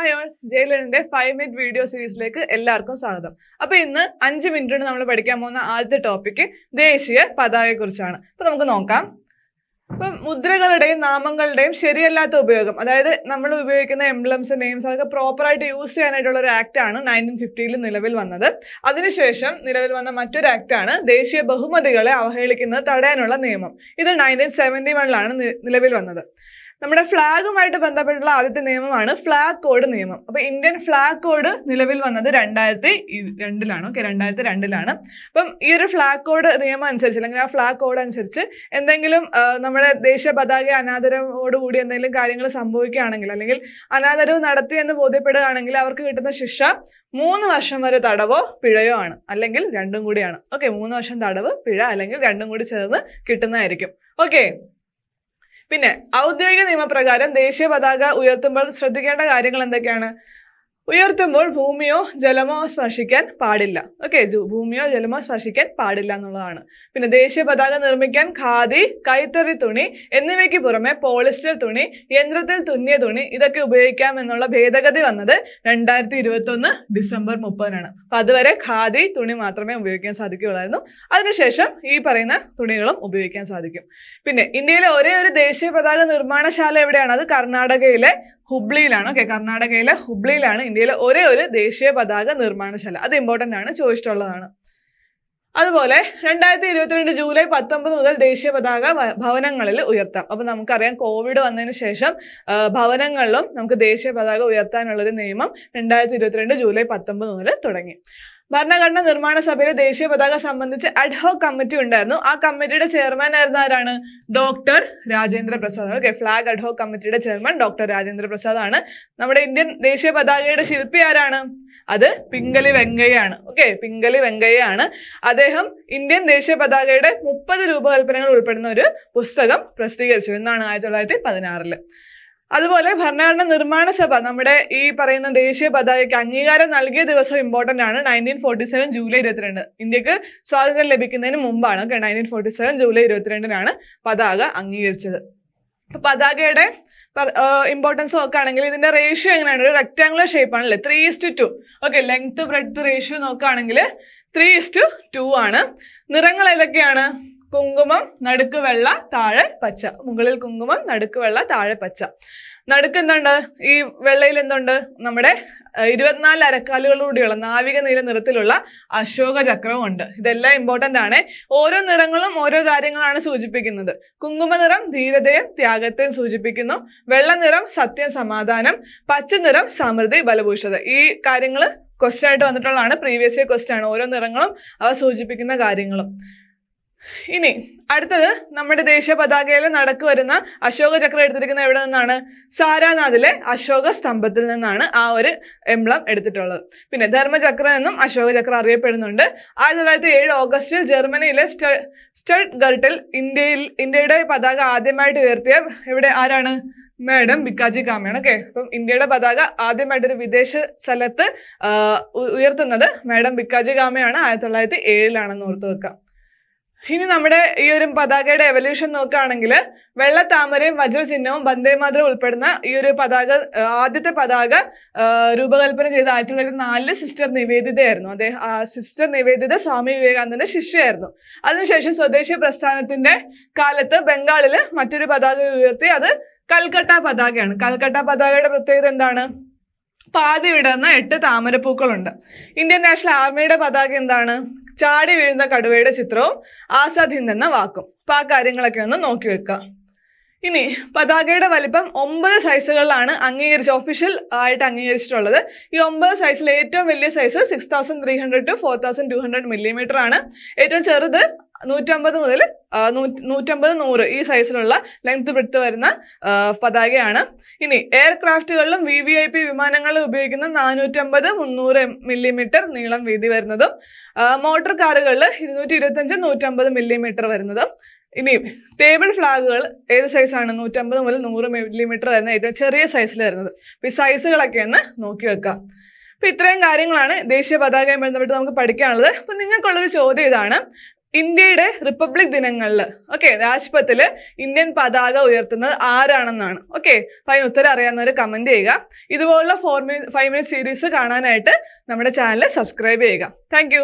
Hi all ജയലളിന്റെ five minute video സീരീസിലേക്ക് എല്ലാവർക്കും സ്വാഗതം. അപ്പൊ ഇന്ന് അഞ്ച് മിനിറ്റ് നമ്മൾ പഠിക്കാൻ പോകുന്ന ആദ്യത്തെ ടോപ്പിക് ദേശീയ പതാകയെ കുറിച്ചാണ്. അപ്പൊ നമുക്ക് നോക്കാം. ഇപ്പം മുദ്രകളുടെയും നാമങ്ങളുടെയും ശരിയല്ലാത്ത ഉപയോഗം അതായത് നമ്മൾ ഉപയോഗിക്കുന്ന എംബ്ലംസ് നെയിംസ് അതൊക്കെ പ്രോപ്പറായിട്ട് യൂസ് ചെയ്യാനായിട്ടുള്ള ഒരു ആക്ട് ആണ് നയന്റീൻ ഫിഫ്റ്റിയിൽ നിലവിൽ വന്നത്. അതിനുശേഷം നിലവിൽ വന്ന മറ്റൊരു ആക്ട് ആണ് ദേശീയ ബഹുമതികളെ അവഹേളിക്കുന്നത് തടയാനുള്ള നിയമം. ഇത് നയന്റീൻ സെവന്റി വണ്ണിലാണ് നിലവിൽ വന്നത്. നമ്മുടെ ഫ്ലാഗുമായിട്ട് ബന്ധപ്പെട്ടുള്ള ആദ്യത്തെ നിയമമാണ് ഫ്ലാഗ് കോഡ് നിയമം. അപ്പൊ ഇന്ത്യൻ ഫ്ലാഗ് കോഡ് നിലവിൽ വന്നത് രണ്ടായിരത്തി രണ്ടിലാണ്. ഓക്കെ രണ്ടായിരത്തി രണ്ടിലാണ്. അപ്പം ഈ ഒരു ഫ്ലാഗ് കോഡ് നിയമം അനുസരിച്ച് അല്ലെങ്കിൽ ആ ഫ്ലാഗ് കോഡ് അനുസരിച്ച് എന്തെങ്കിലും നമ്മുടെ ദേശീയ പതാക അനാദരവോടുകൂടി എന്തെങ്കിലും കാര്യങ്ങൾ സംഭവിക്കുകയാണെങ്കിൽ അല്ലെങ്കിൽ അനാദരവ് നടത്തി എന്ന് ബോധ്യപ്പെടുകയാണെങ്കിൽ അവർക്ക് കിട്ടുന്ന ശിക്ഷ മൂന്ന് വർഷം വരെ തടവോ പിഴയോ ആണ്. അല്ലെങ്കിൽ രണ്ടും കൂടിയാണ്. ഓക്കെ മൂന്ന് വർഷം തടവ് പിഴ അല്ലെങ്കിൽ രണ്ടും കൂടി ചേർന്ന് കിട്ടുന്നതായിരിക്കും. ഓക്കെ പിന്നെ ഔദ്യോഗിക നിയമപ്രകാരം ദേശീയ പതാക ഉയർത്തുമ്പോൾ ശ്രദ്ധിക്കേണ്ട കാര്യങ്ങൾ എന്തൊക്കെയാണ്? ഉയർത്തുമ്പോൾ ഭൂമിയോ ജലമോ സ്പർശിക്കാൻ പാടില്ല. ഓക്കെ ഭൂമിയോ ജലമോ സ്പർശിക്കാൻ പാടില്ല എന്നുള്ളതാണ്. പിന്നെ ദേശീയ പതാക നിർമ്മിക്കാൻ ഖാദി കൈത്തറി തുണി എന്നിവയ്ക്ക് പുറമെ പോളിസ്റ്റർ തുണി യന്ത്രത്തിൽ തുന്നിയ തുണി ഇതൊക്കെ ഉപയോഗിക്കാം എന്നുള്ള ഭേദഗതി വന്നത് രണ്ടായിരത്തി ഇരുപത്തി ഒന്ന് ഡിസംബർ മുപ്പതിനാണ്. അപ്പൊ അതുവരെ ഖാദി തുണി മാത്രമേ ഉപയോഗിക്കാൻ സാധിക്കുകയുള്ളായിരുന്നു. അതിനുശേഷം ഈ പറയുന്ന തുണികളും ഉപയോഗിക്കാൻ സാധിക്കും. പിന്നെ ഇന്ത്യയിലെ ഒരേ ഒരു ദേശീയ പതാക നിർമ്മാണശാല എവിടെയാണ്? അത് കർണാടകയിലെ ഹുബ്ലിയിലാണ്? ഓക്കെ കർണാടകയിലെ ഹുബ്ലിയിലാണ് ഇന്ത്യയിലെ ഒരേ ഒരു ദേശീയ പതാക നിർമ്മാണശാല. അത് ഇമ്പോർട്ടന്റ് ആണ് ചോദിച്ചിട്ടുള്ളതാണ്. അതുപോലെ രണ്ടായിരത്തി ഇരുപത്തിരണ്ട് ജൂലൈ പത്തൊമ്പത് മുതൽ ദേശീയ പതാക ഭവനങ്ങളിൽ ഉയർത്താം. അപ്പൊ നമുക്കറിയാം കോവിഡ് വന്നതിന് ശേഷം ഭവനങ്ങളിലും നമുക്ക് ദേശീയ പതാക ഉയർത്താനുള്ള ഒരു നിയമം രണ്ടായിരത്തി ഇരുപത്തിരണ്ട് ജൂലൈ പത്തൊമ്പത് മുതൽ തുടങ്ങി. ഭരണഘടനാ നിർമ്മാണ സഭയിലെ ദേശീയ പതാക സംബന്ധിച്ച് അഡ്ഹോ കമ്മിറ്റി ഉണ്ടായിരുന്നു. ആ കമ്മിറ്റിയുടെ ചെയർമാൻ ആയിരുന്നു ആരാണ്? Doctor Rajendra Prasad. Okay flag ad hoc കമ്മിറ്റിയുടെ ചെയർമാൻ ഡോക്ടർ രാജേന്ദ്ര പ്രസാദ് ആണ്. നമ്മുടെ ഇന്ത്യൻ ദേശീയ പതാകയുടെ ശില്പി ആരാണ്? അത് പിംഗലി വെങ്കയ്യാണ്. ഓക്കെ പിംഗലി വെങ്കയ്യാണ്. അദ്ദേഹം ഇന്ത്യൻ ദേശീയ പതാകയുടെ മുപ്പത് രൂപകൽപ്പനകൾ ഉൾപ്പെടുന്ന ഒരു പുസ്തകം പ്രസിദ്ധീകരിച്ചു. എന്നാണ് ആയിരത്തി തൊള്ളായിരത്തി പതിനാറിൽ. അതുപോലെ ഭരണഘടന നിർമ്മാണ സഭ നമ്മുടെ ഈ പറയുന്ന ദേശീയ പതാകയ്ക്ക് അംഗീകാരം നൽകിയ ദിവസം ഇമ്പോർട്ടന്റ് ആണ്. നയന്റീൻ ഫോർട്ടി സെവൻ ജൂലൈ ഇരുപത്തിരണ്ട്. ഇന്ത്യയ്ക്ക് സ്വാതന്ത്ര്യം ലഭിക്കുന്നതിന് മുമ്പാണ് നയന്റീൻ ഫോർട്ടി സെവൻ ജൂലൈ ഇരുപത്തിരണ്ടിനാണ് പതാക അംഗീകരിച്ചത്. പതാകയുടെ ഇമ്പോർട്ടൻസ് നോക്കുകയാണെങ്കിൽ ഇതിന്റെ റേഷ്യോ എങ്ങനെയാണ്? ഒരു റെക്ടാങ്കുലർ ഷേപ്പ് ആണല്ലേ? Three is to okay length breadth ratio നോക്കുകയാണെങ്കിൽ ത്രീ ഇസ്റ്റു ടു ആണ്. നിറങ്ങൾ ഏതൊക്കെയാണ്? കുങ്കുമം നടുക്ക് വെള്ള താഴെ പച്ച. മുകളിൽ കുങ്കുമം നടുക്ക് വെള്ള താഴെ പച്ച. നടുക്ക് എന്തുണ്ട്? ഈ വെള്ളയിൽ എന്തുണ്ട്? നമ്മുടെ ഇരുപത്തിനാല് അരക്കാലുകളോടെയുള്ള നാവിക നീല നിറത്തിലുള്ള അശോക ചക്രവും ഉണ്ട് ഇതെല്ലാം ഇമ്പോർട്ടന്റ് ആണ്. ഓരോ നിറങ്ങളും ഓരോ കാര്യങ്ങളാണ് സൂചിപ്പിക്കുന്നത്. കുങ്കുമ നിറം ധീരതയും ത്യാഗത്തെയും സൂചിപ്പിക്കുന്നു. വെള്ള നിറം സത്യം സമാധാനം പച്ച നിറം സമൃദ്ധി ബലഭൂഷത. ഈ കാര്യങ്ങൾ ക്വസ്റ്റ്യൻ ആയിട്ട് വന്നിട്ടുള്ളതാണ്. പ്രീവിയസ് ഇയർ ക്വസ്റ്റ്യൻ ആണ്. ഓരോ നിറങ്ങളും അവ സൂചിപ്പിക്കുന്ന കാര്യങ്ങളും. ഇനി അടുത്തത് നമ്മുടെ ദേശീയ പതാകയിൽ നടക്ക് വരുന്ന അശോക ചക്രം എടുത്തിരിക്കുന്നത് എവിടെ നിന്നാണ്? സാരാനാഥിലെ അശോക സ്തംഭത്തിൽ നിന്നാണ് ആ ഒരു എംബ്ലം എടുത്തിട്ടുള്ളത്. പിന്നെ ധർമ്മചക്രം എന്നും അശോക ചക്രം അറിയപ്പെടുന്നുണ്ട്. ആയിരത്തി തൊള്ളായിരത്തി ഏഴ് ഓഗസ്റ്റിൽ ജർമ്മനിയിലെ സ്റ്റ- ഗർട്ടിൽ ഇന്ത്യയിൽ ഇന്ത്യയുടെ പതാക ആദ്യമായിട്ട് ഉയർത്തിയ എവിടെ ആരാണ്? മാഡം ബിക്കാജി കാമയാണ്. ഓക്കെ അപ്പം ഇന്ത്യയുടെ പതാക ആദ്യമായിട്ട് ഒരു വിദേശ സ്ഥലത്ത് ഉയർത്തുന്നത് മാഡം ബിക്കാജി കാമയാണ്. ആയിരത്തി തൊള്ളായിരത്തി ഏഴിലാണെന്ന് ഓർത്ത് വെക്കാം. ഇനി നമ്മുടെ ഈ ഒരു പതാകയുടെ എവല്യൂഷൻ നോക്കുകയാണെങ്കിൽ വെള്ള താമരയും വജ്രചിഹ്നവും വന്ദേമാതരം ഉൾപ്പെടുന്ന ഈ ഒരു പതാക ആദ്യത്തെ പതാക രൂപകൽപ്പന ചെയ്ത ആയിരത്തി തൊള്ളായിരത്തി നാലിൽ സിസ്റ്റർ നിവേദിതയായിരുന്നു. അദ്ദേഹം സിസ്റ്റർ നിവേദിത സ്വാമി വിവേകാനന്ദന്റെ ശിഷ്യയായിരുന്നു. അതിനുശേഷം സ്വദേശി പ്രസ്ഥാനത്തിന്റെ കാലത്ത് ബംഗാളിൽ മറ്റൊരു പതാക ഉയർത്തി അത് കൽക്കട്ട പതാകയാണ്. കൽക്കട്ട പതാകയുടെ പ്രത്യേകത എന്താണ്? പാതി വിടർന്ന എട്ട് താമരപ്പൂക്കളുണ്ട്. ഇന്ത്യൻ നാഷണൽ ആർമിയുടെ പതാക എന്താണ്? ചാടി വീഴുന്ന കടുവയുടെ ചിത്രവും ആസാദ് ഹിന്ദ് എന്ന വാക്കും. അപ്പൊ ആ കാര്യങ്ങളൊക്കെ ഒന്ന് നോക്കി വെക്കാം. ഇനി പതാകയുടെ വലിപ്പം ഒമ്പത് സൈസുകളിലാണ് അംഗീകരിച്ച ഒഫീഷ്യൽ ആയിട്ട് അംഗീകരിച്ചിട്ടുള്ളത്. ഈ ഒമ്പത് സൈസിൽ ഏറ്റവും വലിയ size six thousand three hundred to four thousand two hundred millimetre ആണ്. ഏറ്റവും ചെറുത് നൂറ്റമ്പത് മുതൽ നൂറ്റമ്പത് നൂറ് ഈ സൈസിലുള്ള ലെങ്ത് ബ്രിഡ്ത്ത് വരുന്ന പതാകയാണ്. ഇനി എയർക്രാഫ്റ്റുകളിലും വി വി ഐ പി വിമാനങ്ങളിലും ഉപയോഗിക്കുന്ന നാനൂറ്റമ്പത് മുന്നൂറ് മില്ലിമീറ്റർ നീളം വീതി വരുന്നതും മോട്ടോർ കാറുകളിൽ ഇരുന്നൂറ്റി ഇരുപത്തഞ്ച് നൂറ്റമ്പത് മില്ലിമീറ്റർ വരുന്നതും. ഇനി ടേബിൾ ഫ്ലാഗുകൾ ഏത് സൈസാണ് നൂറ്റമ്പത് മുതൽ നൂറ് മില്ലിമീറ്റർ വരുന്ന ഏറ്റവും ചെറിയ സൈസിൽ വരുന്നത്. ഈ സൈസുകളൊക്കെ ഒന്ന് നോക്കി വെക്കാം. അപ്പൊ ഇത്രയും കാര്യങ്ങളാണ് ദേശീയ പതാകയും ബന്ധപ്പെട്ട് നമുക്ക് പഠിക്കാനുള്ളത്. അപ്പൊ നിങ്ങൾക്കുള്ളൊരു ചോദ്യം ഇതാണ്. ഇന്ത്യയുടെ റിപ്പബ്ലിക് ദിനങ്ങളിൽ ഓക്കെ രാജ്പഥിൽ ഇന്ത്യൻ പതാക ഉയർത്തുന്നത് ആരാണെന്നാണ്. ഓക്കെ അപ്പൊ അതിന് ഉത്തരം അറിയാവുന്നവർ കമന്റ് ചെയ്യുക. ഇതുപോലുള്ള four minute five minute series കാണാനായിട്ട് നമ്മുടെ ചാനൽ സബ്സ്ക്രൈബ് ചെയ്യുക. താങ്ക്